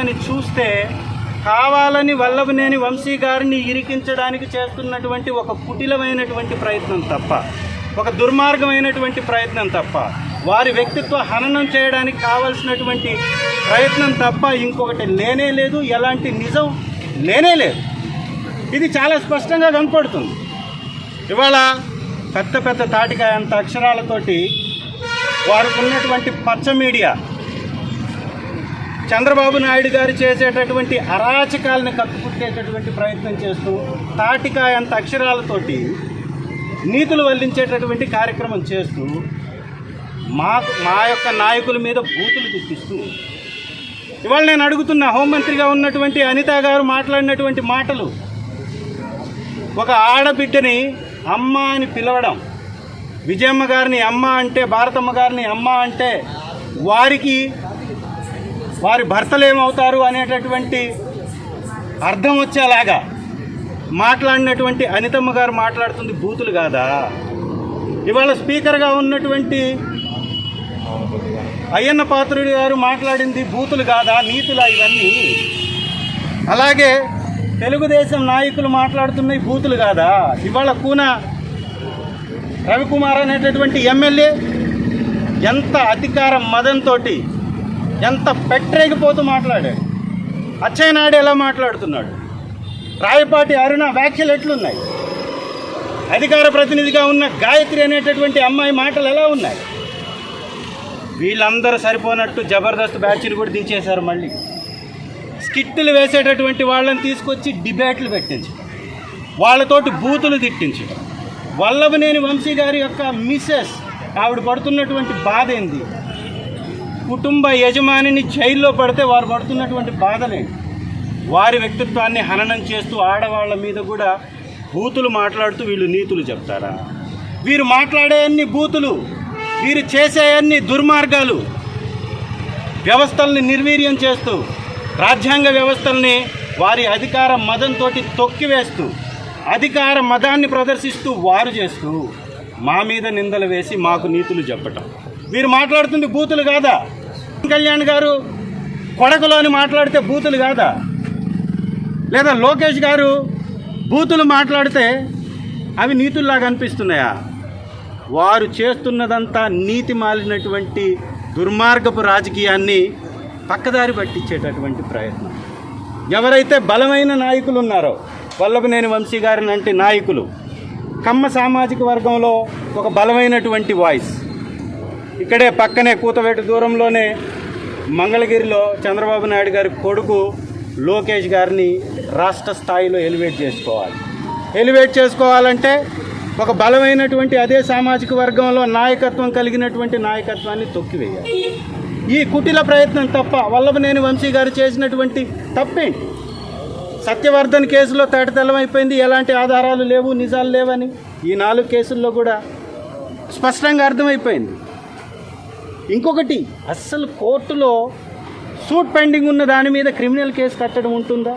అని చూస్తే కావాలని వల్లభనేని వంశీ గారిని ఇరికించడానికి చేస్తున్నటువంటి ఒక కుటిలమైనటువంటి ప్రయత్నం తప్ప ఒక దుర్మార్గమైనటువంటి ప్రయత్నం తప్ప వారి వ్యక్తిత్వ హననం చేయడానికి కావలసినటువంటి ప్రయత్నం తప్ప ఇంకొకటి లేనే లేదు ఎలాంటి నిజం లేనే లేదు. ఇది చాలా స్పష్టంగా కనపడుతుంది. ఇవాళ పెద్ద పెద్ద తాటికాయ అంత అక్షరాలతోటి వారికి ఉన్నటువంటి పచ్చ మీడియా చంద్రబాబు నాయుడు గారు చేసేటటువంటి అరాచకాలను కప్పుకుట్టేటటువంటి ప్రయత్నం చేస్తూ తాటికాయ అంత అక్షరాలతోటి నీతులు వల్లించేటటువంటి కార్యక్రమం చేస్తూ మా మా యొక్క నాయకుల మీద బూతులు తిప్పిస్తూ ఇవాళ నేను అడుగుతున్న హోంమంత్రిగా ఉన్నటువంటి అనిత గారు మాట్లాడినటువంటి మాటలు ఒక ఆడబిడ్డని అమ్మ అని పిలవడం విజయమ్మ గారిని అమ్మ అంటే భారతమ్మ గారిని అమ్మ అంటే వారికి వారి భర్తలు ఏమవుతారు అనేటటువంటి అర్థం వచ్చేలాగా మాట్లాడినటువంటి అనితమ్మ గారు మాట్లాడుతుంది బూతులు కాదా? ఇవాళ స్పీకర్గా ఉన్నటువంటి అయ్యన్న పాత్రుడి గారు మాట్లాడింది బూతులు కాదా నీతులా ఇవన్నీ? అలాగే తెలుగుదేశం నాయకులు మాట్లాడుతున్నాయి బూతులు కాదా? ఇవాళ కూన రవికుమార్ అనేటటువంటి ఎమ్మెల్యే ఎంత అధికార మదంతో ఎంత పెట్టరేగిపోతూ మాట్లాడాడు. అచ్చయ్యనాయుడు ఎలా మాట్లాడుతున్నాడు? రాయపాటి అరుణ వ్యాఖ్యలు ఎట్లున్నాయి? అధికార ప్రతినిధిగా ఉన్న గాయత్రి అనేటటువంటి అమ్మాయి మాటలు ఎలా ఉన్నాయి? వీళ్ళందరూ సరిపోనట్టు జబర్దస్త్ బ్యాచ్ని కూడా దించేశారు మళ్ళీ. స్కిట్లు వేసేటటువంటి వాళ్ళని తీసుకొచ్చి డిబేట్లు పెట్టించడం. వాళ్ళతోటి బూతులు తిట్టించడం. వల్లభనేని వంశీ గారి యొక్క మిస్సెస్ ఆవిడ పడుతున్నటువంటి బాధ ఏంది? కుటుంబ యజమానిని జైల్లో పడితే వారు పడుతున్నటువంటి బాధలే. వారి వ్యక్తిత్వాన్ని హననం చేస్తూ ఆడవాళ్ళ మీద కూడా బూతులు మాట్లాడుతూ వీళ్ళు నీతులు చెప్తారా? వీరు మాట్లాడే అన్ని బూతులు వీరు చేసే అన్ని దుర్మార్గాలు వ్యవస్థల్ని నిర్వీర్యం చేస్తూ రాజ్యాంగ వ్యవస్థల్ని వారి అధికార మదంతో తొక్కివేస్తూ అధికార మదాన్ని ప్రదర్శిస్తూ వారు చేస్తూ మా మీద నిందలు వేసి మాకు నీతులు చెప్పటం. వీరు మాట్లాడుతుంది బూతులు కాదా? కళ్యాణ్ గారు కొడకలోని మాట్లాడితే బూతులు కాదా? లేదా లోకేష్ గారు బూతులు మాట్లాడితే అవి నీతుల్లాగా అనిపిస్తున్నాయా? వారు చేస్తున్నదంతా నీతి మాలినటువంటి దుర్మార్గపు రాజకీయాన్ని పక్కదారి పట్టించేటటువంటి ప్రయత్నం. ఎవరైతే బలమైన నాయకులు ఉన్నారో వల్లభనేని వంశీ గారి లాంటి నాయకులు కమ్మ సామాజిక వర్గంలో ఒక బలమైనటువంటి వాయిస్ ఇక్కడే పక్కనే కూతవేట దూరంలోనే మంగళగిరిలో చంద్రబాబు నాయుడు గారి కొడుకు లోకేష్ గారిని రాష్ట్ర స్థాయిలో ఎలివేట్ చేసుకోవాలి. ఎలివేట్ చేసుకోవాలంటే ఒక బలమైనటువంటి అదే సామాజిక వర్గంలో నాయకత్వం కలిగినటువంటి నాయకత్వాన్ని తొక్కివేయాలి. ఈ కుటిల ప్రయత్నం తప్ప వల్లభనేని వంశీ గారు చేసినటువంటి తప్పేంటి? సత్యవర్ధన్ కేసులో తేటతెల్లమైపోయింది ఎలాంటి ఆధారాలు లేవు నిజాలు లేవని ఈ నాలుగు కేసుల్లో కూడా స్పష్టంగా అర్థమైపోయింది. ఇంకొకటి అస్సలు కోర్టులో సూట్ పెండింగ్ ఉన్న దాని మీద క్రిమినల్ కేసు కట్టడం ఉంటుందా?